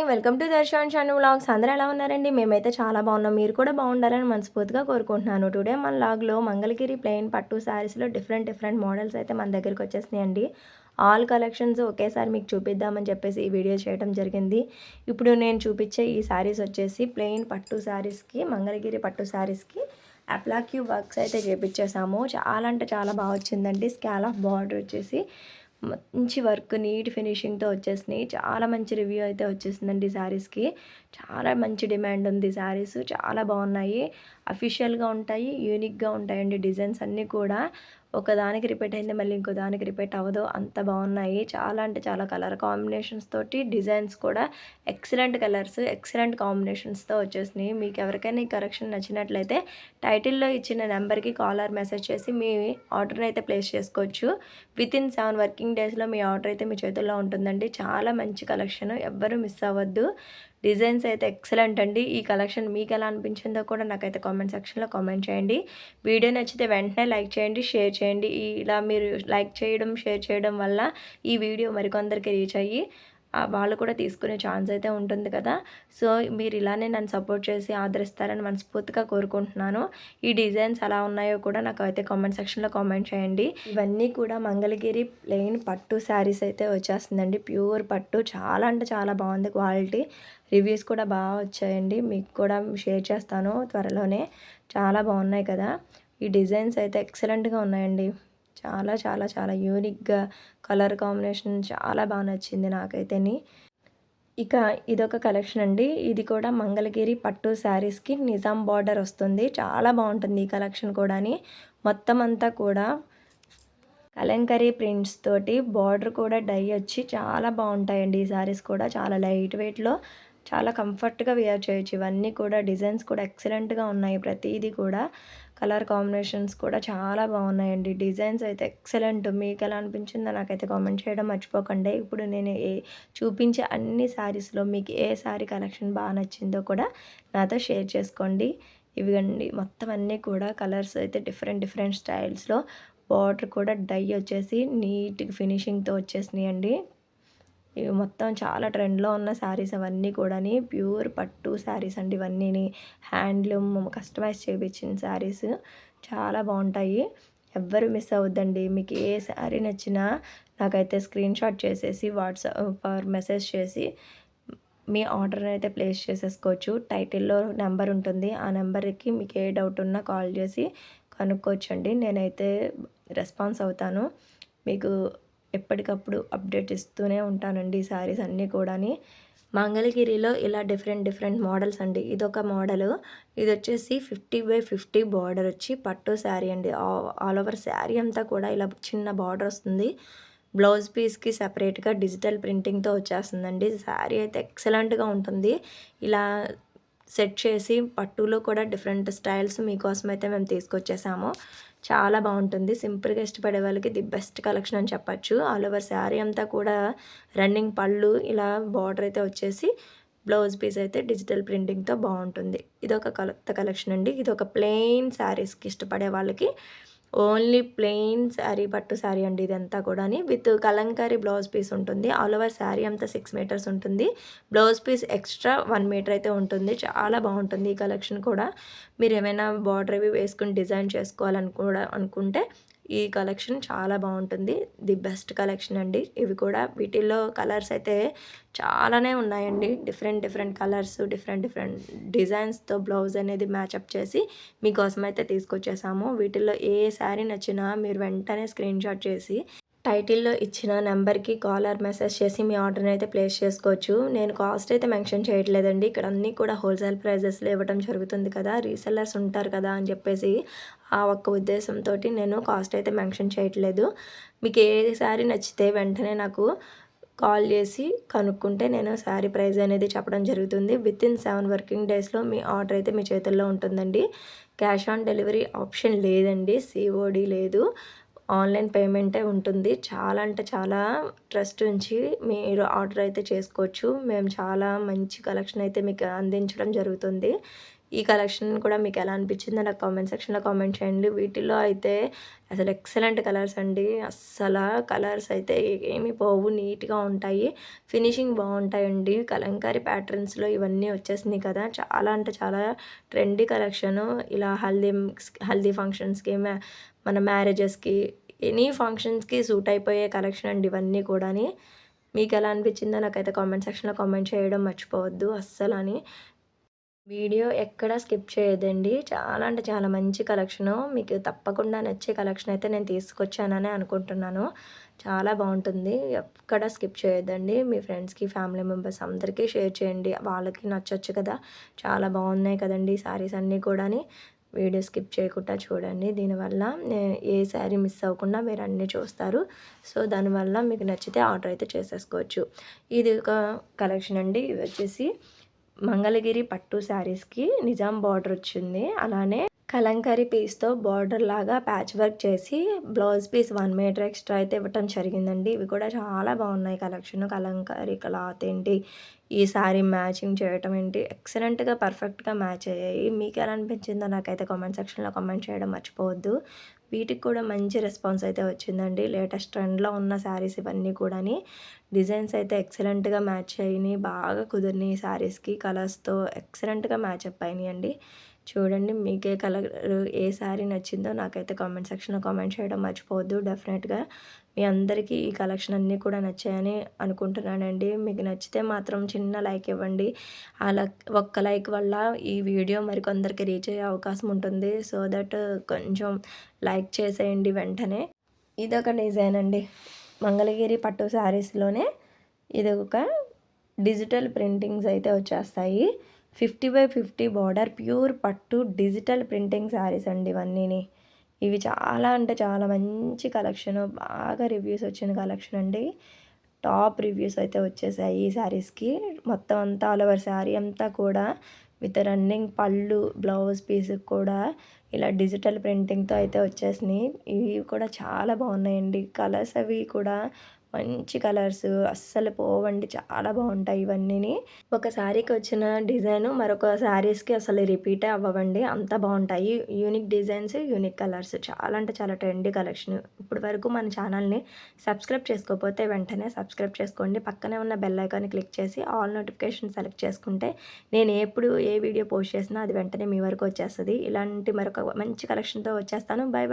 Hi welcome to Darshan Shanu vlogs. అందరూ ఎలా ఉన్నారండి? మేమైతే చాలా బాగున్నాం. మీరు కూడా బాగుండాలని మనస్ఫూర్తిగా కోరుకుంటున్నాను. టుడే మన లాగ్లో మంగళగిరి ప్లెయిన్ పట్టు శారీస్లో డిఫరెంట్ డిఫరెంట్ మోడల్స్ అయితే మన దగ్గరికి వచ్చేసినాయండి. ఆల్ కలెక్షన్స్ ఒకేసారి మీకు చూపిద్దామని చెప్పేసి ఈ వీడియో చేయడం జరిగింది. ఇప్పుడు నేను చూపించే ఈ శారీస్ వచ్చేసి ప్లెయిన్ పట్టు శారీస్కి మంగళగిరి పట్టు శారీస్కి అప్లాక్యూ వర్క్స్ అయితే చేపించేసాము. చాలా అంటే చాలా బాగా వచ్చిందండి. స్కాల్ ఆఫ్ బార్డర్ వచ్చేసి మంచి వర్క్ నీట్ ఫినిషింగ్తో వచ్చేసినాయి. చాలా మంచి రివ్యూ అయితే వచ్చేసిందండి శారీస్కి. చాలా మంచి డిమాండ్ ఉంది శారీస్. చాలా బాగున్నాయి. అఫీషియల్గా ఉంటాయి యూనిక్గా ఉంటాయండి డిజైన్స్ అన్నీ కూడా. ఒకదానికి రిపీట్ అయింది మళ్ళీ ఇంకో దానికి రిపీట్ అవ్వదు. అంత బాగున్నాయి. చాలా అంటే చాలా కలర్ కాంబినేషన్స్ తోటి డిజైన్స్ కూడా ఎక్సలెంట్ కలర్స్ ఎక్సలెంట్ కాంబినేషన్స్తో వచ్చేసినాయి. మీకు ఎవరికైనా ఈ కరెక్షన్ నచ్చినట్లయితే టైటిల్లో ఇచ్చిన నెంబర్కి కాలర్ మెసేజ్ చేసి మీ ఆర్డర్ని అయితే ప్లేస్ చేసుకోవచ్చు. విత్ ఇన్ సెవెన్ వర్కింగ్ డేస్లో మీ ఆర్డర్ అయితే మీ చేతుల్లో ఉంటుందండి. చాలా మంచి కలెక్షన్. ఎవ్వరూ మిస్ అవ్వద్దు. డిజైన్స్ అయితే ఎక్సలెంట్ అండి. ఈ కలెక్షన్ మీకు ఎలా అనిపించిందో కూడా నాకైతే కామెంట్ సెక్షన్లో కామెంట్ చేయండి. వీడియో నచ్చితే వెంటనే లైక్ చేయండి షేర్ చేయండి. చేయండి. ఇలా మీరు లైక్ చేయడం షేర్ చేయడం వల్ల ఈ వీడియో మరికొందరికి రీచ్ అయ్యి వాళ్ళు కూడా తీసుకునే ఛాన్స్ అయితే ఉంటుంది కదా. సో మీరు ఇలానే నన్ను సపోర్ట్ చేసి ఆదరిస్తారని మనస్ఫూర్తిగా కోరుకుంటున్నాను. ఈ డిజైన్స్ ఎలా ఉన్నాయో కూడా నాకు అయితే కామెంట్ సెక్షన్లో కామెంట్ చేయండి. ఇవన్నీ కూడా మంగళగిరి ప్లెయిన్ పట్టు శారీస్ అయితే వచ్చేస్తుందండి. ప్యూర్ పట్టు. చాలా అంటే చాలా బాగుంది క్వాలిటీ. రివ్యూస్ కూడా బాగా వచ్చాయండి. మీకు కూడా షేర్ చేస్తాను త్వరలోనే. చాలా బాగున్నాయి కదా. ఈ డిజైన్స్ అయితే ఎక్సలెంట్గా ఉన్నాయండి. చాలా చాలా చాలా యూనిక్గా కలర్ కాంబినేషన్ చాలా బాగా నచ్చింది నాకైతేని. ఇక ఇదొక కలెక్షన్ అండి. ఇది కూడా మంగళగిరి పట్టు శారీస్కి నిజాం బార్డర్ వస్తుంది. చాలా బాగుంటుంది ఈ కలెక్షన్ కూడాని. మొత్తం అంతా కూడా కలంకరీ ప్రింట్స్ తోటి బార్డర్ కూడా డై వచ్చి చాలా బాగుంటాయండి ఈ శారీస్ కూడా. చాలా లైట్ వెయిట్లో చాలా కంఫర్ట్గా వేర్ చేయొచ్చు. ఇవన్నీ కూడా డిజైన్స్ కూడా ఎక్సలెంట్గా ఉన్నాయి ప్రతిదీ కూడా. కలర్ కాంబినేషన్స్ కూడా చాలా బాగున్నాయండి. డిజైన్స్ అయితే ఎక్సలెంట్. మీకు ఎలా అనిపించిందో నాకైతే కామెంట్ చేయడం మర్చిపోకండి. ఇప్పుడు నేను ఏ చూపించే అన్ని శారీస్లో మీకు ఏ శారీ కలెక్షన్ బాగా నచ్చిందో కూడా నాతో షేర్ చేసుకోండి. ఇవిగండి. మొత్తం అన్నీ కూడా కలర్స్ అయితే డిఫరెంట్ డిఫరెంట్ స్టైల్స్లో. బార్డర్ కూడా డై వచ్చేసి నీట్ ఫినిషింగ్తో వచ్చేసినాయండి. ఇవి మొత్తం చాలా ట్రెండ్లో ఉన్న శారీస్ అవన్నీ కూడా ప్యూర్ పట్టు శారీస్ అండి ఇవన్నీ హ్యాండ్లూమ్ కస్టమైజ్ చేయించిన శారీస్ చాలా బాగుంటాయి ఎవ్వరు మిస్ అవ్వద్దండి. మీకు ఏ శారీ నచ్చినా నాకైతే స్క్రీన్ షాట్ చేసేసి వాట్సాప్ మెసేజ్ చేసి మీ ఆర్డర్ని అయితే ప్లేస్ చేసేసుకోవచ్చు. టైటిల్లో నెంబర్ ఉంటుంది. ఆ నెంబర్కి మీకు ఏ డౌట్ ఉన్నా కాల్ చేసి కనుక్కోవచ్చండి. నేనైతే రెస్పాన్స్ అవుతాను. మీకు ఎప్పటికప్పుడు అప్డేట్ ఇస్తూనే ఉంటానండి ఈ శారీస్ అన్నీ కూడాని. మంగళగిరిలో ఇలా డిఫరెంట్ డిఫరెంట్ మోడల్స్ అండి. ఇదొక మోడల్. ఇది వచ్చేసి ఫిఫ్టీ బై ఫిఫ్టీ బార్డర్ వచ్చి పట్టు శారీ అండి. ఆల్ ఓవర్ శారీ అంతా కూడా ఇలా చిన్న బార్డర్ వస్తుంది. బ్లౌజ్ పీస్కి సపరేట్గా డిజిటల్ ప్రింటింగ్తో వచ్చేస్తుందండి. శారీ అయితే ఎక్సలెంట్గా ఉంటుంది. ఇలా సెట్ చేసి పట్టులో కూడా డిఫరెంట్ స్టైల్స్ మీకోసం అయితే మేము తీసుకొచ్చేసాము. చాలా బాగుంటుంది. సింపుల్గా ఇష్టపడే వాళ్ళకి ది బెస్ట్ కలెక్షన్ అని చెప్పచ్చు. ఆల్ ఓవర్ శారీ అంతా కూడా రన్నింగ్ పళ్ళు ఇలా బార్డర్ అయితే వచ్చేసి బ్లౌజ్ పీస్ అయితే డిజిటల్ ప్రింటింగ్తో బాగుంటుంది. ఇది ఒక కొత్త కలెక్షన్ అండి. ఇది ఒక ప్లెయిన్ శారీస్కి ఇష్టపడే వాళ్ళకి ఓన్లీ ప్లెయిన్ శారీ పట్టు శారీ అండి ఇదంతా కూడా విత్ కలంకారీ బ్లౌజ్ పీస్ ఉంటుంది. ఆల్ ఓవర్ శారీ అంతా సిక్స్ మీటర్స్ ఉంటుంది. Blouse piece extra one metre అయితే ఉంటుంది. చాలా బాగుంటుంది ఈ కలెక్షన్ కూడా. మీరు ఏమైనా బార్డర్ అవి వేసుకుని డిజైన్ చేసుకోవాలని కూడా అనుకుంటే ఈ కలెక్షన్ చాలా బాగుంటుంది. ది బెస్ట్ కలెక్షన్ అండి. ఇవి కూడా వీటిల్లో కలర్స్ అయితే చాలానే ఉన్నాయండి. Different different colours different different డిజైన్స్తో blouse అనేది మ్యాచప్ చేసి మీకోసం అయితే తీసుకొచ్చేసాము. వీటిల్లో ఏ శారీ నచ్చినా మీరు వెంటనే స్క్రీన్ షాట్ చేసి టైటిల్లో ఇచ్చిన నెంబర్కి కాల్ ఆర్ మెసేజ్ చేసి మీ ఆర్డర్ని అయితే ప్లేస్ చేసుకోవచ్చు. నేను కాస్ట్ అయితే మెన్షన్ చేయట్లేదండి. ఇక్కడ అన్నీ కూడా హోల్సేల్ ప్రైజెస్లో ఇవ్వడం జరుగుతుంది కదా రీసెల్లర్స్ ఉంటారు కదా అని చెప్పేసి ఆ ఒక్క ఉద్దేశంతో నేను కాస్ట్ అయితే మెన్షన్ చేయట్లేదు. మీకు ఏ శారీ నచ్చితే వెంటనే నాకు కాల్ చేసి కనుక్కుంటే నేను శారీ ప్రైస్ అనేది చెప్పడం జరుగుతుంది. విత్ ఇన్ సెవెన్ వర్కింగ్ డేస్లో మీ ఆర్డర్ అయితే మీ చేతుల్లో ఉంటుందండి. క్యాష్ ఆన్ డెలివరీ ఆప్షన్ లేదండి సిఓడి లేదు. ఆన్లైన్ పేమెంటే ఉంటుంది. చాలా అంటే చాలా ట్రస్ట్ ఉంచి మీరు ఆర్డర్ అయితే చేసుకోవచ్చు. మేము చాలా మంచి కలెక్షన్ అయితే మీకు అందించడం జరుగుతుంది. ఈ కలెక్షన్ కూడా మీకు ఎలా అనిపించిందో నాకు కామెంట్ సెక్షన్లో కామెంట్ చేయండి. వీటిలో అయితే అసలు ఎక్సలెంట్ కలర్స్ అండి. అస్సలు కలర్స్ అయితే ఏమి పోవు నీట్గా ఉంటాయి. ఫినిషింగ్ బాగుంటాయండి. కలంకారీ ప్యాటర్న్స్లో ఇవన్నీ వచ్చేసినాయి కదా. చాలా అంటే చాలా ట్రెండీ కలెక్షన్. ఇలా హల్దీ హల్దీ ఫంక్షన్స్కి మన మ్యారేజెస్కి ఎనీ ఫంక్షన్స్కి సూట్ అయిపోయే కలెక్షన్ అండి ఇవన్నీ కూడాని. మీకు ఎలా అనిపించిందో నాకైతే కామెంట్ సెక్షన్లో కామెంట్ చేయడం మర్చిపోవద్దు అస్సలు అని వీడియో ఎక్కడ స్కిప్ చేయదండి చాలా అంటే చాలా మంచి కలెక్షను. మీకు తప్పకుండా నచ్చే కలెక్షన్ అయితే నేను తీసుకొచ్చానని అనుకుంటున్నాను. చాలా బాగుంటుంది. ఎక్కడ స్కిప్ చేయొద్దండి. మీ ఫ్రెండ్స్కి ఫ్యామిలీ మెంబర్స్ అందరికీ షేర్ చేయండి. వాళ్ళకి నచ్చొచ్చు కదా. చాలా బాగున్నాయి కదండి శారీస్ అన్నీ కూడాని. వీడియో స్కిప్ చేయకుండా చూడండి. దీనివల్ల ఏ శారీ మిస్ అవ్వకుండా మీరు అన్నీ చూస్తారు. సో దానివల్ల మీకు నచ్చితే ఆర్డర్ అయితే చేసేసుకోవచ్చు. ఇది ఒక కలెక్షన్ అండి. ఇది వచ్చేసి మంగళగిరి పట్టు శారీస్కి నిజాం బార్డర్ వచ్చింది. అలానే కలంకారీ పీస్తో బార్డర్ లాగా ప్యాచ్ వర్క్ చేసి blouse piece one metre extra అయితే ఇవ్వటం జరిగిందండి. ఇవి కూడా చాలా బాగున్నాయి కలెక్షన్. కలంకరీ క్లాత్ ఏంటి? ఈ సారీ మ్యాచింగ్ చేయటం ఏంటి? ఎక్సలెంట్గా పర్ఫెక్ట్గా మ్యాచ్ అయ్యాయి. మీకు ఎలా అనిపించిందో నాకైతే కామెంట్ సెక్షన్లో కామెంట్ చేయడం మర్చిపోవద్దు. వీటికి కూడా మంచి రెస్పాన్స్ అయితే వచ్చిందండి. లేటెస్ట్ ట్రెండ్లో ఉన్న శారీస్ ఇవన్నీ కూడాని డిజైన్స్ అయితే ఎక్సలెంట్గా మ్యాచ్ అయినాయి. బాగా కుదిరినాయి శారీస్కి. కలర్స్తో ఎక్సలెంట్గా మ్యాచ్ అప్ అయినాయి అండి చూడండి మీకే కలర్ ఏ శారీ నచ్చిందో నాకైతే కామెంట్ సెక్షన్లో కామెంట్ చేయడం మర్చిపోవద్దు. డెఫినెట్గా మీ అందరికీ ఈ కలెక్షన్ అన్నీ కూడా నచ్చాయని అనుకుంటున్నానండి. మీకు నచ్చితే మాత్రం చిన్న లైక్ ఇవ్వండి. అలా ఒక్క లైక్ వల్ల ఈ వీడియో మరి కొందరికి రీచ్ అయ్యే అవకాశం ఉంటుంది. సో దట్ కొంచెం లైక్ చేసేయండి వెంటనే. ఇదొక డిజైన్ అండి. మంగళగిరి పట్టు శారీస్లోనే ఇది ఒక డిజిటల్ ప్రింటింగ్స్ అయితే వచ్చేస్తాయి. Fifty by fifty border pure పట్టు డిజిటల్ ప్రింటింగ్ శారీస్ అండి ఇవన్నీని. ఇవి చాలా అంటే చాలా మంచి కలెక్షన్ బాగా రివ్యూస్ వచ్చిన కలెక్షన్ అండి. టాప్ రివ్యూస్ అయితే వచ్చేసాయి ఈ శారీస్కి. మొత్తం అంతా ఆల్ ఓవర్ శారీ అంతా కూడా విత్ రన్నింగ్ పళ్ళు బ్లౌజ్ పీస్కి కూడా ఇలా డిజిటల్ ప్రింటింగ్తో అయితే వచ్చేసినాయి. ఇవి కూడా చాలా బాగున్నాయండి. కలర్స్ అవి కూడా మంచి కలర్స్ అస్సలు పోవండి. చాలా బాగుంటాయి ఇవన్నీ ఒక శారీకి వచ్చిన డిజైన్ మరొక శారీస్కి అసలు రిపీట్ అవ్వండి అంత బాగుంటాయి. Unique designs unique colours. చాలా అంటే చాలా ట్రెండీ కలెక్షన్. ఇప్పటి వరకు మన ఛానల్ని సబ్స్క్రైబ్ చేసుకోకపోతే వెంటనే సబ్స్క్రైబ్ చేసుకోండి. పక్కనే ఉన్న బెల్ ఐకాన్ క్లిక్ చేసి ఆల్ నోటిఫికేషన్ సెలెక్ట్ చేసుకుంటే నేను ఎప్పుడు ఏ వీడియో పోస్ట్ చేసినా అది వెంటనే మీ వరకు వచ్చేస్తుంది. ఇలాంటి మరొక మంచి కలెక్షన్తో వచ్చేస్తాను. Bye bye.